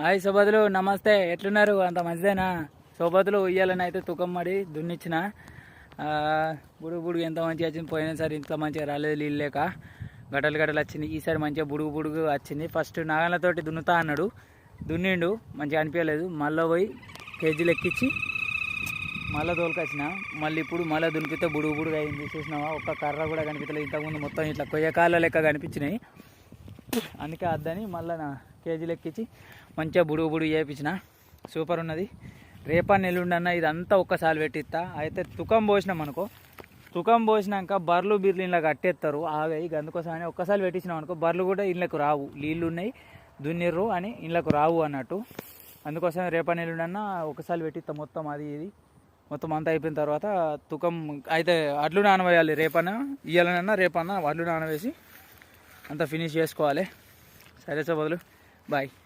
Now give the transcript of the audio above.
Hi సోబతులు నమస్తే. ఎట్లున్నారు? అంత మంచిదేనా సోబతులు ఉయ్యాలని అయితే తుకం మడి దున్నిచ్చిన. బుడుగు బుడుగు ఎంత మంచిగా వచ్చింది? పోయినసారి ఇంట్లో మంచిగా రాలేదు నీళ్ళు లేక. గడలు గడలు వచ్చింది. ఈసారి మంచిగా బుడుగు బుడుగు వచ్చింది. ఫస్ట్ నాగలతోటి దున్నుతా అన్నాడు. దున్నిండు. మంచిగా అనిపించలేదు. మళ్ళీ పోయి కేజీలు ఎక్కించి మళ్ళీ తోలుకొచ్చిన. మళ్ళీ ఇప్పుడు మళ్ళీ దునిపితే బుడుగు బుడుగు అయింది. చూసినావా? ఒక్క కర్ర కూడా కనిపించలేదు ఇంతకుముందు మొత్తం ఇట్లా కొయ్యకాల లెక్క కనిపించినాయి. అందుకే అద్దని మళ్ళీ కేజీలు ఎక్కించి మంచిగా బుడుగు బుడుగు చేయించిన. సూపర్ ఉన్నది. రేపా నెల్లుండన్న ఇదంతా ఒక్కసారి పెట్టిస్తా అయితే తుకం పోసినాం అనుకో. తుకం పోసినాక బర్లు బిర్లు ఇలా కట్టేస్తారు ఆగాయి అందుకోసమని ఒక్కసారి పెట్టించినాం అనుకో బర్లు కూడా ఇళ్ళకు రావు. నీళ్ళు ఉన్నాయి దున్నిర్రు అని ఇళ్ళకు రావు అన్నట్టు. అందుకోసం రేపా నెల్లుండన్న ఒకసారి పెట్టిస్తా మొత్తం అది ఇది. మొత్తం అంతా అయిపోయిన తర్వాత తుకం అయితే అడ్లు నానవేయాలి రేపన ఇయ్యాలనన్నా రేపన్నా అడ్లు నానవేసి అంతా ఫినిష్ చేసుకోవాలి. సరే సో బదులు. Bye.